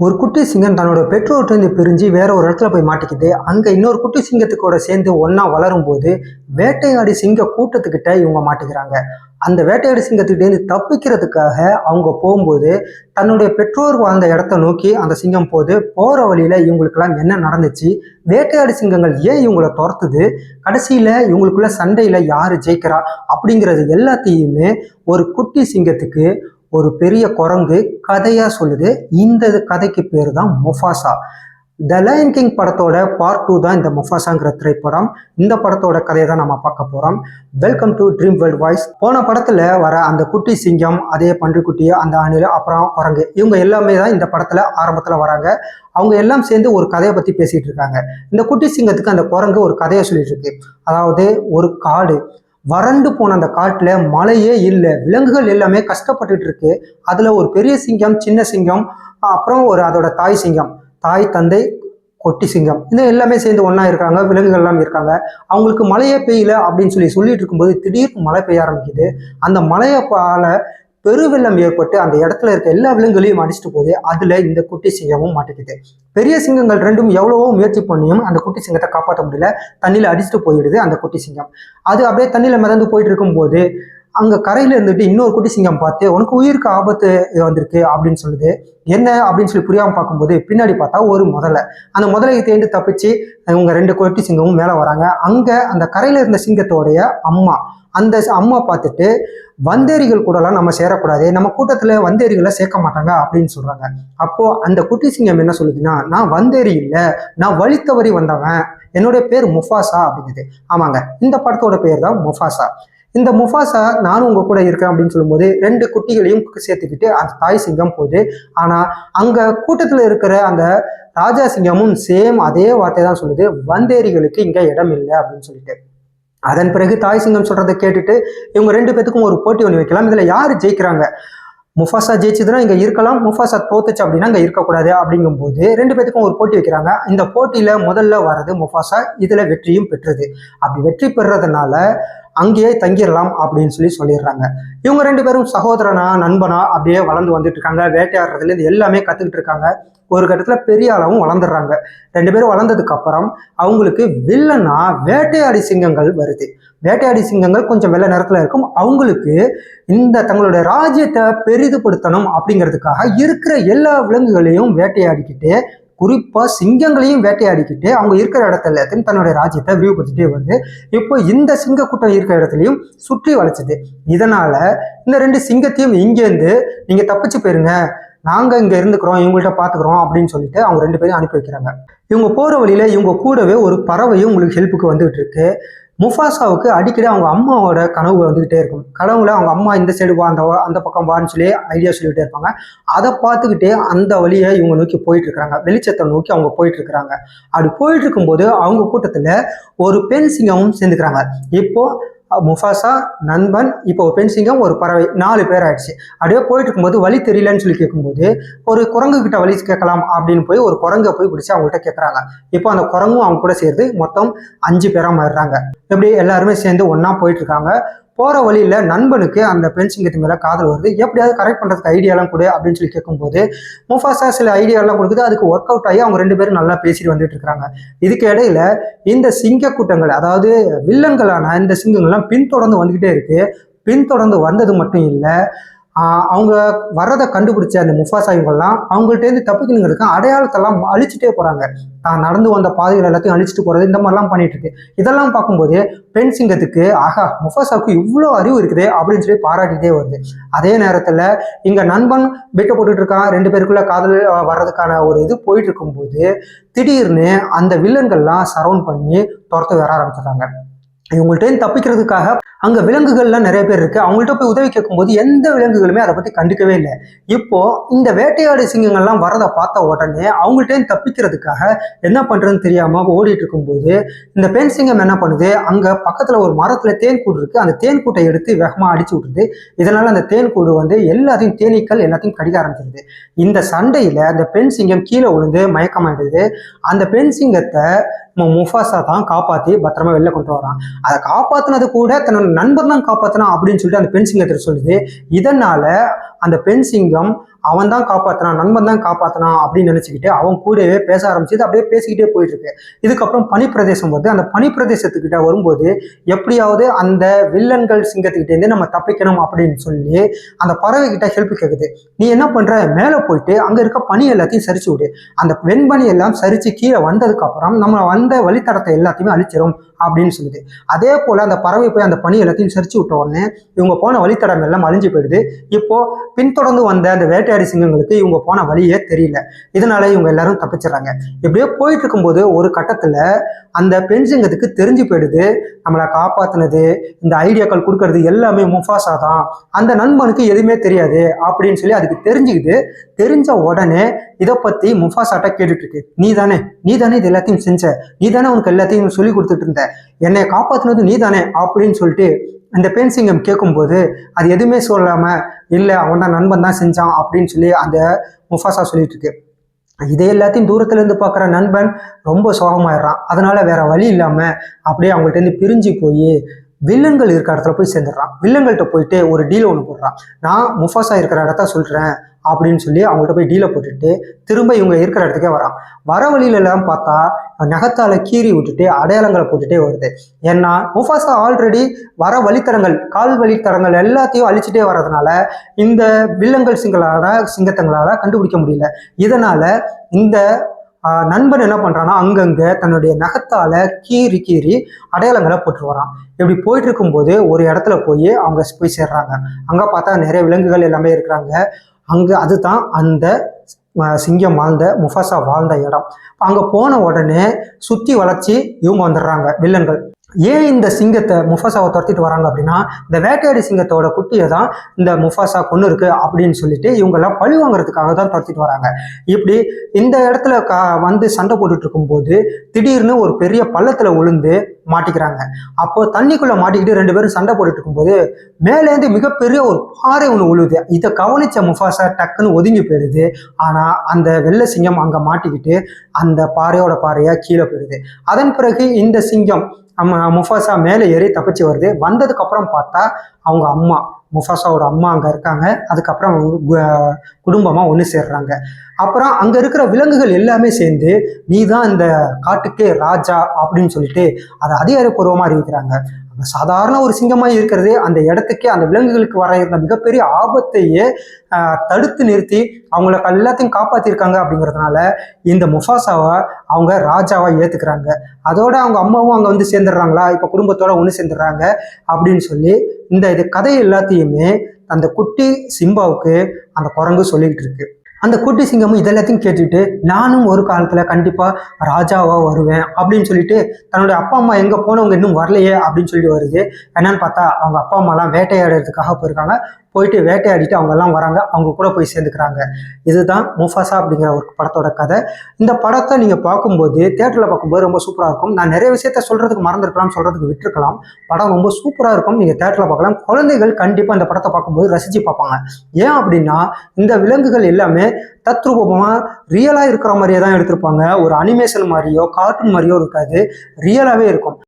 ஒரு குட்டி சிங்கம் தன்னோட பெற்றோர்கிட்டருந்து பிரிஞ்சு வேற ஒரு இடத்துல போய் மாட்டிக்குது. அங்கே இன்னொரு குட்டி சிங்கத்துக்கூட சேர்ந்து ஒன்றா வளரும் போது வேட்டையாடி சிங்க கூட்டத்துக்கிட்ட இவங்க மாட்டிக்கிறாங்க. அந்த வேட்டையாடி சிங்கத்துக்கிட்டேருந்து தப்பிக்கிறதுக்காக அவங்க போகும்போது தன்னுடைய பெற்றோர் வாழ்ந்த இடத்த நோக்கி அந்த சிங்கம் போது போகிற வழியில் இவங்களுக்கெல்லாம் என்ன நடந்துச்சு? வேட்டையாடி சிங்கங்கள் ஏன் இவங்களை துரத்துது? கடைசியில் இவங்களுக்குள்ள சண்டையில் யார் ஜெயிக்கிறா? அப்படிங்கிறது எல்லாத்தையுமே ஒரு குட்டி சிங்கத்துக்கு ஒரு பெரிய குரங்கு கதையாக சொல்லுது. இந்த கதைக்கு பேர் தான் மொஃபாசா. த லயன் கிங் படத்தோட பார்ட் டூ தான் இந்த மொஃபாசாங்கிற திரைப்படம். இந்த படத்தோட கதையை தான் நம்ம பார்க்க போகிறோம் welcome to dream world voice போன படத்தில் வர அந்த குட்டி சிங்கம் அதே பன்றிக்குட்டி அந்த அணில் அப்புறம் குரங்கு இவங்க எல்லாமே தான் இந்த படத்தில் ஆரம்பத்தில் வராங்க. அவங்க எல்லாம் சேர்ந்து ஒரு கதையை பற்றி பேசிகிட்டு இருக்காங்க. இந்த குட்டி சிங்கத்துக்கு அந்த குரங்கு ஒரு கதையை சொல்லிட்டு இருக்கு. அதாவது ஒரு காடு. வறண்டு போன அந்த காட்டில் மழையே இல்லை. விலங்குகள் எல்லாமே கஷ்டப்பட்டுட்டு இருக்கு. அதில் ஒரு பெரிய சிங்கம் சின்ன சிங்கம் அப்புறம் ஒரு அதோட தாய் சிங்கம் தாய் தந்தை கொட்டி சிங்கம். இந்த எல்லாமே சேர்ந்து ஒன்றா இருக்காங்க. விலங்குகள் எல்லாம் இருக்காங்க. அவங்களுக்கு மழையே பெய்யல அப்படின்னு சொல்லி சொல்லிட்டு இருக்கும்போது திடீர்னு மழை பெய்ய ஆரம்பிக்குது. அந்த மழையப்பால பெருவெள்ளம் ஏற்பட்டு அந்த இடத்துல இருக்க எல்லா விலங்குகளையும் அடிச்சுட்டு போகுது. அதுல இந்த குட்டி சிங்கமும் மாட்டிக்குது. பெரிய சிங்கங்கள் ரெண்டும் எவ்வளவோ முயற்சி பண்ணியும் அந்த குட்டி சிங்கத்தை காப்பாற்ற முடியல. தண்ணியில அடிச்சுட்டு போயிடுது அந்த குட்டி சிங்கம். அது அப்படியே தண்ணியில மிதந்து போயிட்டு இருக்கும்போது அங்க கரையில இருந்துட்டு இன்னொரு குட்டி சிங்கம் பார்த்து உனக்கு உயிருக்கு ஆபத்து வந்திருக்கு அப்படின்னு சொல்லுது. என்ன? அப்படின்னு சொல்லி புரியாம பார்க்கும்போது பின்னாடி பார்த்தா ஒரு முதலை. அந்த முதலையை தேண்டு தப்பிச்சு இவங்க ரெண்டு குட்டி சிங்கமும் மேலே வராங்க. அங்க அந்த கரையில இருந்த சிங்கத்தோடைய அம்மா அந்த அம்மா பார்த்துட்டு வந்தேரிகள் கூடலாம் நம்ம சேரக்கூடாது நம்ம கூட்டத்தில் வந்தேரிகளை சேர்க்க மாட்டாங்க அப்படின்னு சொல்கிறாங்க அப்போது அந்த குட்டி சிங்கம் என்ன சொல்லுதுன்னா நான் வந்தேரி இல்லை நான் வழி வந்தவன் என்னுடைய பேர் முஃபாசா அப்படிங்குது. ஆமாங்க இந்த படத்தோட பேர் தான் முஃபாசா. இந்த முஃபாசா நானும் உங்கள் கூட இருக்கேன் அப்படின்னு சொல்லும்போது ரெண்டு குட்டிகளையும் சேர்த்துக்கிட்டு அந்த தாய் சிங்கம் போகுது. ஆனால் அங்கே கூட்டத்தில் இருக்கிற அந்த ராஜா சிங்கமும் சேம் அதே வார்த்தை தான் சொல்லுது வந்தேரிகளுக்கு இங்கே இடம் இல்லை அப்படின்னு சொல்லிட்டு. அதன் பிறகு தாய் சிங்கம் சொல்றதை கேட்டுட்டு இவங்க ரெண்டு பேத்துக்கும் ஒரு போட்டி ஒன்று வைக்கலாம். இதுல யார் ஜெயிக்கிறாங்க? முஃபாசா ஜெயிச்சதுன்னா இங்க இருக்கலாம். முஃபாசா தோத்துச்சு அப்படின்னா இங்க இருக்கக்கூடாது அப்படிங்கும்போது ரெண்டு பேத்துக்கும் ஒரு போட்டி வைக்கிறாங்க. இந்த போட்டியில முதல்ல வர்றது முஃபாசா இதுல வெற்றியும் பெற்றது. அப்படி வெற்றி பெறதுனால அங்கேயே தங்கிடலாம் அப்படின்னு சொல்லி சொல்லிடுறாங்க. இவங்க ரெண்டு பேரும் சகோதரனா நண்பனா அப்படியே வளர்ந்து வந்துட்டு இருக்காங்க வேட்டையாடுறதுலேருந்து எல்லாமே கத்துக்கிட்டு இருக்காங்க. ஒரு கட்டத்துல பெரிய அளவும் வளர்ந்துடுறாங்க. ரெண்டு பேரும் வளர்ந்ததுக்கு அப்புறம் அவங்களுக்கு வில்லனா வேட்டையாடி சிங்கங்கள் வருது. வேட்டையாடி சிங்கங்கள் கொஞ்சம் வெள்ள நேரத்துல இருக்கும். அவங்களுக்கு இந்த தங்களுடைய ராஜ்யத்தை பெரிதுபடுத்தணும் அப்படிங்கிறதுக்காக இருக்கிற எல்லா விலங்குகளையும் வேட்டையாடிக்கிட்டு குறிப்பாக சிங்கங்களையும் வேட்டையாடிக்கிட்டு அவங்க இருக்கிற இடத்துல எல்லாத்தையும் தன்னுடைய ராஜ்யத்தை விரிவுபடுத்திட்டே வருது. இப்போ இந்த சிங்க கூட்டம் இருக்கிற இடத்துலையும் சுற்றி வளைச்சது இதனால் இந்த ரெண்டு சிங்கத்தையும் இங்கேருந்து நீங்கள் தப்பிச்சு போயிருங்க. நாங்கள் இங்கே இருந்துக்கிறோம் இவங்கள்ட்ட பார்த்துக்குறோம் அப்படின்னு சொல்லிட்டு அவங்க ரெண்டு பேரும் அனுப்பி வைக்கிறாங்க. இவங்க போகிற வழியில் இவங்க கூடவே ஒரு பறவையும் உங்களுக்கு ஹெல்ப்புக்கு வந்துகிட்டு இருக்கு. முஃபாசாவுக்கு அடிக்கடி அவங்க அம்மாவோட கனவு வந்துகிட்டே இருக்கும். கனவுல அவங்க அம்மா இந்த சைடு வா அந்த அந்த பக்கம் வான்னு சொல்லி ஐடியா சொல்லிட்டே இருப்பாங்க. அதை பார்த்துக்கிட்டே அந்த வழியை இவங்க நோக்கி போயிட்டு இருக்கிறாங்க வெளிச்சத்தை நோக்கி அவங்க போயிட்டு இருக்கிறாங்க அப்படி போயிட்டு இருக்கும்போது அவங்க கூட்டத்தில் ஒரு பெண் சிங்கமும் சேர்ந்துக்கிறாங்க. இப்போ முஃபாசா நண்பன் இப்போ பெண்சிங்கம் ஒரு பறவை நாலு பேர் ஆயிடுச்சு. அப்படியே போயிட்டு இருக்கும்போது வழி தெரியலன்னு சொல்லி கேட்கும்போது ஒரு குரங்கு கிட்ட வழி கேட்கலாம் அப்படின்னு போய் ஒரு குரங்கை போய் பிடிச்சி அவங்கள்ட்ட கேட்குறாங்க. இப்போ அந்த குரங்கும் அவங்க கூட சேர்ந்து மொத்தம் அஞ்சு பேராக மாறுறாங்க இப்படி எல்லாருமே சேர்ந்து ஒன்றா போயிட்டு இருக்காங்க. போகிற வழியில் நண்பனுக்கு அந்த பெண் சிங்கத்து மேலே காதல் வருது. எப்படியாவது கரெக்ட் பண்ணுறதுக்கு ஐடியாலாம் கொடு அப்படின்னு சொல்லி கேட்கும்போது முஃபாசா சில ஐடியாலாம் கொடுக்குது. அதுக்கு ஒர்க் அவுட் ஆகி அவங்க ரெண்டு பேரும் நல்லா பேசிட்டு வந்துட்டு இருக்காங்க. இதுக்கு இடையில இந்த சிங்க கூட்டங்கள் அதாவது வில்லன்களான இந்த சிங்கங்கள்லாம் பின்தொடர்ந்து வந்துக்கிட்டே இருக்கு. பின்தொடர்ந்து வந்தது மட்டும் இல்லை அவங்க வர்றதை கண்டுபிடிச்ச அந்த முஃபாசா இவங்கெல்லாம் அவங்கள்ட்டேருந்து தப்பிக்கணுங்கிறதுக்கு அடையாளத்தெல்லாம் அழிச்சிட்டே போறாங்க. தான் நடந்து வந்த பாதைகள் எல்லாத்தையும் அழிச்சிட்டு போறது இந்த மாதிரிலாம் பண்ணிட்டு இருக்கு. இதெல்லாம் பார்க்கும்போது பெண் சிங்கத்துக்கு ஆஹா முஃபாசாவுக்கு இவ்வளோ அறிவு இருக்குது அப்படின்னு சொல்லி பாராட்டிட்டே வருது. அதே நேரத்தில் இங்க நண்பன் பெட்டை போட்டுட்டு இருக்கான் ரெண்டு பேருக்குள்ள காதல் வர்றதுக்கான ஒரு இது போயிட்டு இருக்கும்போது திடீர்னு அந்த வில்லன்கள்லாம் சரவுண்ட் பண்ணி துரத்து வர ஆரம்பிச்சிடுறாங்க. இவங்கள்ட்டேருந்து தப்பிக்கிறதுக்காக அங்கே விலங்குகள்லாம் நிறைய பேர் இருக்குது அவங்கள்ட்ட போய் உதவி கேட்கும்போது எந்த விலங்குகளுமே அதை பற்றி கண்டுக்கவே இல்லை. இப்போது இந்த வேட்டையாடு சிங்கங்கள்லாம் வரதை பார்த்த உடனே அவங்கள்ட்டேருந்து தப்பிக்கிறதுக்காக என்ன பண்ணுறதுன்னு தெரியாமல் ஓடிட்டு இருக்கும்போது இந்த பெண் சிங்கம் என்ன பண்ணுது? அங்கே பக்கத்தில் ஒரு மரத்தில் தேன் கூடு இருக்குது அந்த தேன் கூட்டை எடுத்து வேகமாக அடிச்சு விட்டுருது. இதனால் அந்த தேன் கூடு வந்து எல்லாத்தையும் தேனீக்கள் எல்லாத்தையும் கடிக்க ஆரம்பிச்சிருது. இந்த சண்டையில் அந்த பெண் சிங்கம் கீழே விழுந்து மயக்கமாயிடுது. அந்த பெண் சிங்கத்தை முஃபாசா தான் காப்பாத்தி பத்திரமா வெளில கொண்டு வரான். அதை காப்பாத்தினது கூட தன்னோட நண்பர் தான் காப்பாத்தினா அப்படின்னு சொல்லிட்டு அந்த பெண் சிங்கத்தை சொல்லுது. இதனால அந்த பெண் சிங்கம் அவன் தான் காப்பாத்தினான் நண்பன் தான் காப்பாத்தினான் அப்படின்னு நினச்சிக்கிட்டு அவன் கூடவே பேச ஆரம்பிச்சது அப்படியே பேசிக்கிட்டே போயிட்டு இருக்கு இதுக்கப்புறம் பனிப்பிரதேசம் வருது. அந்த பனிப்பிரதேசத்துக்கிட்ட வரும்போது எப்படியாவது அந்த வில்லன்கள் சிங்கத்துக்கிட்டேருந்து நம்ம தப்பிக்கணும் அப்படின்னு சொல்லி அந்த பறவை கிட்ட ஹெல்ப் கேட்குது நீ என்ன பண்ற? மேலே போயிட்டு அங்கே இருக்க பனி எல்லாத்தையும் சரிச்சு விடு. அந்த வெண்பனி எல்லாம் சரிச்சு கீழே வந்ததுக்கப்புறம் நம்ம வந்த வழித்தடத்தை எல்லாத்தையுமே அழிச்சிரும் அப்படின்னு சொல்லுது. அதே போல் அந்த பறவை போய் அந்த பனி எல்லாத்தையும் சரிச்சு விட்ட உடனே இவங்க போன வழித்தடம் எல்லாம் அழிஞ்சு போயிடுது. இப்போ பின்தொடர்ந்து வந்த அந்த வேட்டையாடி சிங்கங்களுக்கு இவங்க போன வழியே தெரியல. இதனால இவங்க எல்லாரும் தப்பிச்சிடுறாங்க. இப்படியே போயிட்டு இருக்கும்போது ஒரு கட்டத்துல அந்த பெண் சிங்கத்துக்கு தெரிஞ்சு போயிடுது. நம்மளை காப்பாத்துனது இந்த ஐடியாக்கள் கொடுக்கறது எல்லாமே முஃபாசா தான். அந்த நண்பனுக்கு எதுவுமே தெரியாது அப்படின்னு சொல்லி அதுக்கு தெரிஞ்சுக்கிது தெரிஞ்ச உடனே இதை பத்தி முஃபாசாட்ட கேட்டுட்டு இருக்கு நீ தானே நீ தானே இது எல்லாத்தையும் செஞ்ச. நீ தானே உனக்கு எல்லாத்தையும் சொல்லி கொடுத்துட்டு இருந்த. என்னை காப்பாத்துனது நீ தானே அப்படின்னு சொல்லிட்டு அந்த பெண் சிங்கம் கேட்கும்போது அது எதுவுமே சொல்லாமல் இல்லை அவன் தான் நண்பன் தான் செஞ்சான் அப்படின்னு சொல்லி அந்த முஃபாசா சொல்லிட்டு இருக்கு இதே எல்லாத்தையும் தூரத்துல இருந்து பார்க்குற நண்பன் ரொம்ப சோகமாயிடுறான். அதனால வேற வழி இல்லாம அப்படியே அவங்கள்ட்ட இருந்து பிரிஞ்சு போய் வில்லன்கள் இருக்கிற இடத்துல போய் சேர்ந்துடுறான். வில்லங்கள்கிட்ட போயிட்டு ஒரு டீல் ஒன்று போடுறான். நான் முஃபாசா இருக்கிற இடத்த சொல்றேன் அப்படின்னு சொல்லி அவங்கள்ட்ட போய் டீலை போட்டுட்டு திரும்ப இவங்க இருக்கிற இடத்துக்கே வரான். வர வழியில எல்லாம் பார்த்தா நகத்தால கீறி விட்டுட்டு அடையாளங்களை போட்டுட்டே வருது. ஏன்னா முஃபாசா ஆல்ரெடி வர வழித்தடங்கள் கால் வழித்தடங்கள் எல்லாத்தையும் அழிச்சிட்டே வர்றதுனால இந்த வில்லங்கள் சிங்களால சிங்கத்தங்களால கண்டுபிடிக்க முடியல. இதனால இந்த நண்பன் என்ன பண்ணுறான்னா அங்கங்க தன்னுடைய நகத்தால கீறி கீறி அடையாளங்களை போட்டு வரான் இப்படி போயிட்டு இருக்கும்போது ஒரு இடத்துல போய் அவங்க போய் சேர்றாங்க. அங்கே பார்த்தா நிறைய விலங்குகள் எல்லாமே இருக்கிறாங்க. அங்கே அதுதான் அந்த சிங்கம் வாழ்ந்த முஃபாசா வாழ்ந்த இடம். அங்கே போன உடனே சுற்றி வளர்ச்சி இவங்க வந்துடுறாங்க வில்லன்கள். ஏன் இந்த சிங்கத்தை முஃபாசாவை துரத்திட்டு வராங்க அப்படின்னா இந்த வேட்டையாடி சிங்கத்தோட குட்டியை தான் இந்த முஃபாசா கொண்டு இருக்கு அப்படின்னு சொல்லிட்டு இவங்கெல்லாம் பழி வாங்குறதுக்காக தான் துரத்திட்டு வராங்க. இப்படி இந்த இடத்துல கா வந்து சண்டை போட்டுட்டு இருக்கும்போது திடீர்னு ஒரு பெரிய பள்ளத்தில் விழுந்து மாட்டிக்கிறாங்க. அப்போ தண்ணிக்குள்ள மாட்டிக்கிட்டு ரெண்டு பேரும் சண்டை போட்டுட்டு இருக்கும்போது மேலேருந்து மிகப்பெரிய ஒரு பாறை ஒன்று உழுது. இதை கவனிச்ச முஃபாசா டக்குன்னு ஒதுங்கி போயிடுது. ஆனால் அந்த வெள்ளை சிங்கம் அங்கே மாட்டிக்கிட்டு அந்த பாறையோட பாறையாக கீழே போயிடுது. அதன் பிறகு இந்த சிங்கம் நம்ம முஃபாசா மேலே ஏறி தப்பிச்சு வருது. வந்ததுக்கப்புறம் பார்த்தா அவங்க அம்மா முஃபாசாவோட அம்மா அங்கே இருக்காங்க. அதுக்கப்புறம் அவங்க குடும்பமாக குடும்பமா ஒன்று சேர்றாங்க. அப்புறம் அங்க இருக்கிற விலங்குகள் எல்லாமே சேர்ந்து நீ தான் இந்த காட்டுக்கே ராஜா அப்படின்னு சொல்லிட்டு அதை அதிகாரப்பூர்வமாக அறிவிக்கிறாங்க. சாதாரண ஒரு சிங்கமாக இருக்கிறது அந்த இடத்துக்கே அந்த விலங்குகளுக்கு வர இருந்த மிகப்பெரிய ஆபத்தையே தடுத்து நிறுத்தி அவங்கள எல்லாத்தையும் காப்பாற்றிருக்காங்க அப்படிங்கிறதுனால இந்த முஃபாசாவை அவங்க ராஜாவாக ஏற்றுக்கிறாங்க அதோட அவங்க அம்மாவும் அங்கே வந்து சேர்ந்துடுறாங்களா? இப்போ குடும்பத்தோட ஒன்று சேர்ந்துடுறாங்க அப்படின்னு சொல்லி இந்த இது கதை எல்லாத்தையுமே அந்த குட்டி சிம்பாவுக்கு அந்த குரங்கு சொல்லிக்கிட்டு இருக்கு. அந்த குட்டி சிங்கமும் இதெல்லாத்தையும் கேட்டுட்டு நானும் ஒரு காலத்துல கண்டிப்பா ராஜாவா வருவேன் அப்படின்னு சொல்லிட்டு தன்னுடைய அப்பா அம்மா எங்க போனவங்க இன்னும் வரலையே அப்படின்னு சொல்லிட்டு வருது. என்னன்னு பார்த்தா அவங்க அப்பா அம்மாலாம் வேட்டையாடுறதுக்காக போயிருக்காங்க. போயிட்டு வேட்டையாடிட்டு அவங்க எல்லாம் வராங்க. அவங்க கூட போய் சேர்ந்துக்கிறாங்க. இதுதான் முஃபாசா அப்படிங்கிற ஒரு படத்தோட கதை. இந்த படத்தை நீங்கள் பார்க்கும்போது தேட்டரில் பார்க்கும்போது ரொம்ப சூப்பராக இருக்கும். நான் நிறைய விஷயத்த சொல்கிறதுக்கு மறந்துருக்கலாம் சொல்கிறதுக்கு விட்டுருக்கலாம். படம் ரொம்ப சூப்பராக இருக்கும். நீங்கள் தேட்டரில் பார்க்கலாம். குழந்தைகள் கண்டிப்பாக இந்த படத்தை பார்க்கும்போது ரசித்து பார்ப்பாங்க. ஏன் அப்படின்னா இந்த விலங்குகள் எல்லாமே தத்ரூபமாக ரியலாக இருக்கிற மாதிரியே தான் எடுத்திருப்பாங்க. ஒரு அனிமேஷன் மாதிரியோ கார்ட்டூன் மாதிரியோ இருக்காது. ரியலாகவே இருக்கும்.